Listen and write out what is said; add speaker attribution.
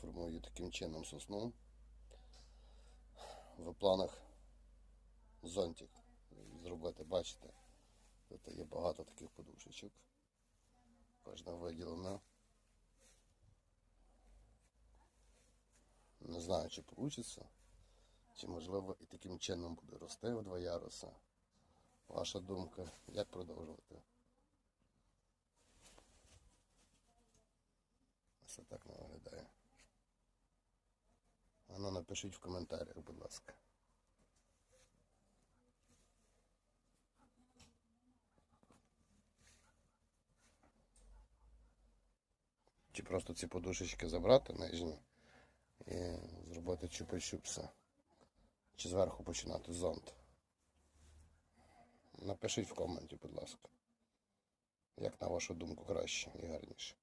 Speaker 1: Формую таким чином сосну. В планах зонтик зробити, бачите. Тут є багато таких подушечок. Кожна виділена. Не знаю, чи вийде, чи можливо і таким чином буде рости в два яруси. Ваша думка, як продовжувати? Ось так виглядає. Напишіть в коментарях, будь ласка. Чи просто ці подушечки забрати нижні і зробити чупа-чупса. Чи зверху починати зонт. Напишіть в коменті, будь ласка. Як на вашу думку краще і гарніше.